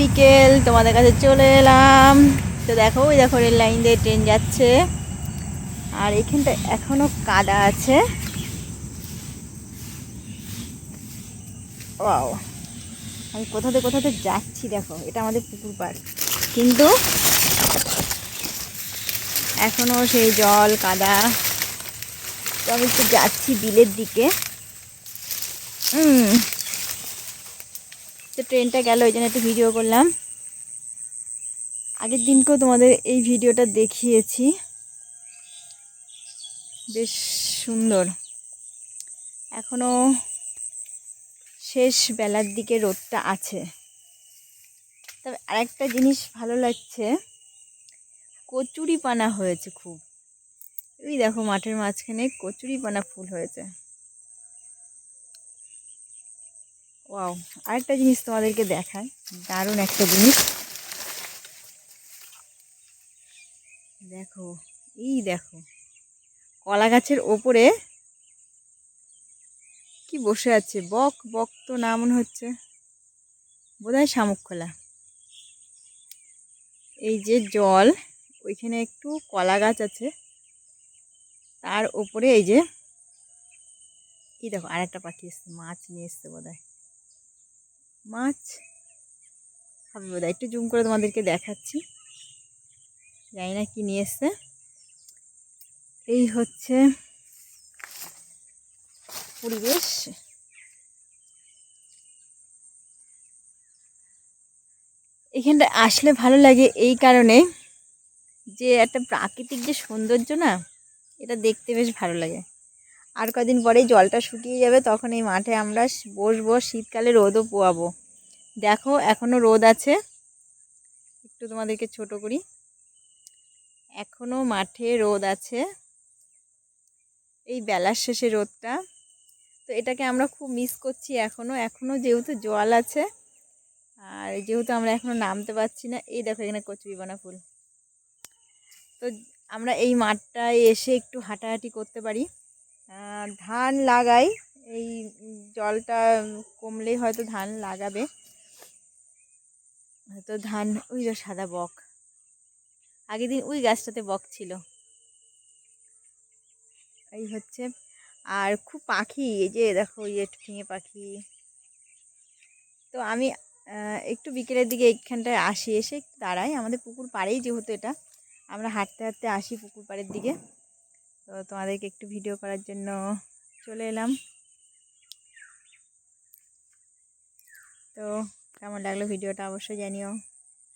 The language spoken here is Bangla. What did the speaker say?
বিকেল, তোমাদের কাছে চলে এলাম। তো দেখো ওই দেখো রেল লাইন দিয়ে ট্রেন যাচ্ছে। আর এখানটা এখনও কাদা আছে। ওয়াও, আমি কোথাতে কোথাতে যাচ্ছি দেখো, এটা আমাদের পুকুর পাড়। কিন্তু এখনও সেই জল কাদা। তো আমি একটু যাচ্ছি বিলের দিকে। হুম তো ট্রেনটা গেল, ওই জন্য একটু ভিডিও করলাম। আগের দিনকেও তোমাদের এই ভিডিওটা দেখিয়েছি। বেশ সুন্দর। এখনও শেষ বেলার দিকে রোদটা আছে। তবে আরেকটা জিনিস ভালো লাগছে কচুরি পানা হয়েছে খুব। ওই দেখো মাঠের মাঝখানে কচুরি পানা ফুল হয়েছে। ওয়াও আরেকটা জিনিস তোমাদেরকে দেখায় দারুণ একটা জিনিস। দেখো, এই দেখো, কলা গাছের ওপরে কি বসে আছে? বক বক তো না মনে হচ্ছে। বোধহয় শামুক খোলা এই যে জল, ওইখানে একটু কলা গাছ আছে। তার ওপরে এই যে, এই দেখো আর একটা পাখি এসছে, মাছ নিয়ে এসছে বোধ মাছ। হবে বোধ একটু জুম করে তোমাদেরকে দেখাচ্ছি। জানি না কি নিয়ে এসছে। এই হচ্ছে পরিবেশ। এখানটা আসলে ভালো লাগে এই কারণে যে একটা প্রাকৃতিক যে সৌন্দর্য না, এটা দেখতে বেশ ভালো লাগে। আর কদিন পরেই জলটা শুকিয়ে যাবে, তখন এই মাঠে আমরা বসবো, শীতকালে রোদও পোয়াবো। দেখো এখনও রোদ আছে। একটু তোমাদেরকে ছোট করি। এখনও মাঠে রোদ আছে। এই বেলার শেষে রোদটা। তো এটাকে আমরা খুব মিস করছি এখনও এখনও যেহেতু জল আছে, আর যেহেতু আমরা এখনও নামতে পারছি না, এই দেখো এখানে কচুরিবানা ফুল। তো আমরা এই মাঠটায় এসে একটু হাঁটাহাঁটি করতে পারি। ধান লাগাই। এই জলটা কমলেই হয়তো ধান লাগাবে। হয়তো ধান, ওই যে সাদা বক। আগের দিন ওই গাছটাতে বক ছিল। এই হচ্ছে। আর খুব পাখি, এই যে দেখো, ওই ঠেঙে পাখি। তো আমি একটু বিকেলের দিকে এইখানটায় আসি, এসে দাঁড়াই। আমাদের পুকুর পাড়েই যেহেতু এটা, আমরা হাঁটতে হাঁটতে আসি পুকুর পাড়ের দিকে। তো তোমাদেরকে একটু ভিডিও করার জন্য চলে এলাম। তো কেমন লাগল ভিডিওটা অবশ্যই জানিও।